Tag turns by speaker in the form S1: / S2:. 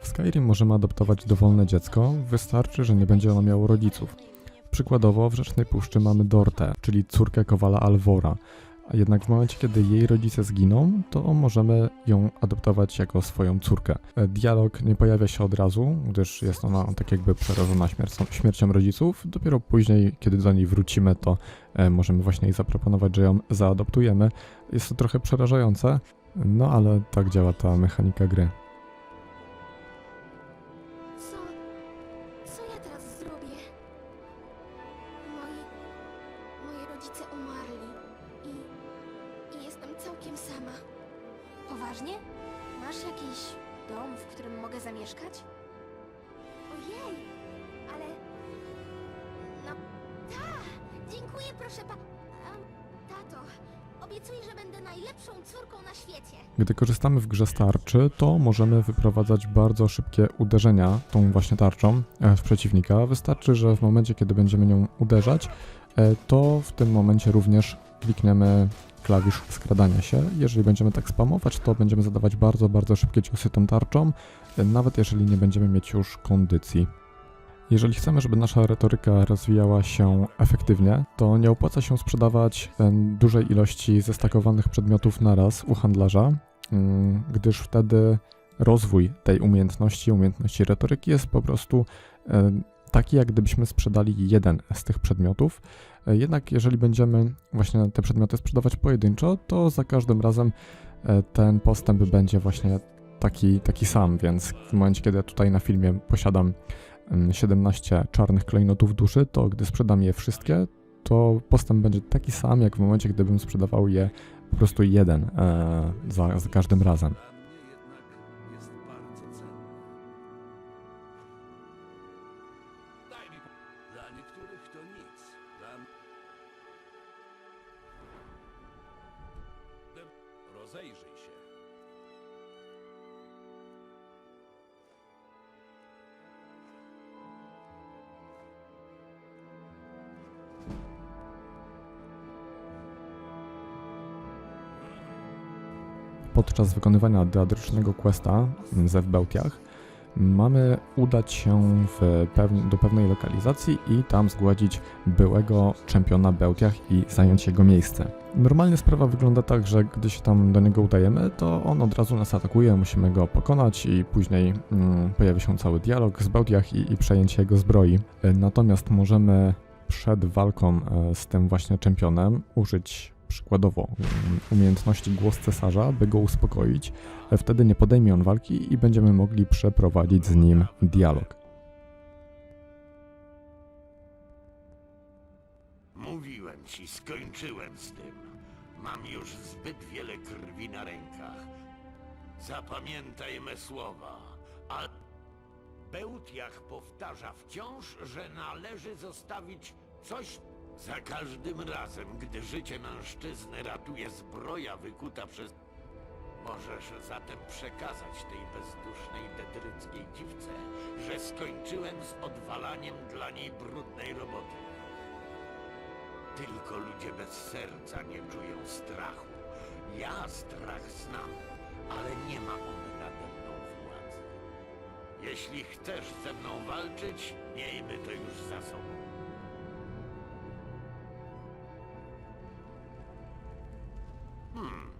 S1: W Skyrim możemy adoptować dowolne dziecko, wystarczy, że nie będzie ono miało rodziców. Przykładowo w Rzecznej Puszczy mamy Dortę, czyli córkę kowala Alvora, a jednak w momencie, kiedy jej rodzice zginą, to możemy ją adoptować jako swoją córkę. E, Dialog nie pojawia się od razu, gdyż jest ona tak jakby przerażona śmiercią rodziców. Dopiero później, kiedy do niej wrócimy, to e, możemy właśnie jej zaproponować, że ją zaadoptujemy. Jest to trochę przerażające, no ale tak działa ta mechanika gry.
S2: Teraz zrobię? Moi... Moi rodzice umarli i... i jestem całkiem sama. Poważnie? Masz jakiś dom, w którym mogę zamieszkać? Ojej, ale... No, tak! Dziękuję, proszę pa... Em, tato, obiecuję, że będę najlepszą córką na świecie.
S1: Gdy korzystamy w grze z tarczy, to możemy wyprowadzać bardzo szybkie uderzenia tą właśnie tarczą e, w przeciwnika. Wystarczy, że w momencie, kiedy będziemy nią uderzać, e, to w tym momencie również klikniemy klawisz skradania się. Jeżeli będziemy tak spamować, to będziemy zadawać bardzo, bardzo szybkie ciosy tą tarczą, e, nawet jeżeli nie będziemy mieć już kondycji. Jeżeli chcemy, żeby nasza retoryka rozwijała się efektywnie, to nie opłaca się sprzedawać dużej ilości zestakowanych przedmiotów naraz u handlarza, mm, gdyż wtedy rozwój tej umiejętności, umiejętności retoryki jest po prostu taki, jak gdybyśmy sprzedali jeden z tych przedmiotów. E, Jednak jeżeli będziemy właśnie te przedmioty sprzedawać pojedynczo, to za każdym razem e, ten postęp będzie właśnie taki, taki sam, więc w momencie, kiedy tutaj na filmie posiadam 17 czarnych klejnotów duszy, to gdy sprzedam je wszystkie, to postęp będzie taki sam, jak w momencie, gdybym sprzedawał je po prostu jeden e, za, za każdym razem.
S3: Dla mnie
S1: Podczas wykonywania teatrycznego questa ze w Bełtiach mamy udać się w pewn- do pewnej lokalizacji i tam zgładzić byłego czempiona Bełtiach i zająć jego miejsce. Normalnie sprawa wygląda tak, że gdy się tam do niego udajemy, to on od razu nas atakuje, musimy go pokonać i później mm, pojawia się cały dialog z Bełtiach i, i przejęcie jego zbroi. Natomiast możemy przed walką e, z tym właśnie czempionem użyć przykładowo um, umiejętności głos cesarza, by go uspokoić. Wtedy nie podejmie on walki i będziemy mogli przeprowadzić z nim dialog.
S4: Mówiłem ci, skończyłem z tym. Mam już zbyt wiele krwi na rękach. Zapamiętaj me słowa. A Bełtiach powtarza wciąż, że należy zostawić coś za każdym razem, gdy życie mężczyzny ratuje zbroja wykuta przez... Możesz zatem przekazać tej bezdusznej dedryckiej dziwce, że skończyłem z odwalaniem dla niej brudnej roboty. Tylko ludzie bez serca nie czują strachu. Ja strach znam, ale nie ma on nade mną władzy. Jeśli chcesz ze mną walczyć, miejmy to już za sobą. Hmm.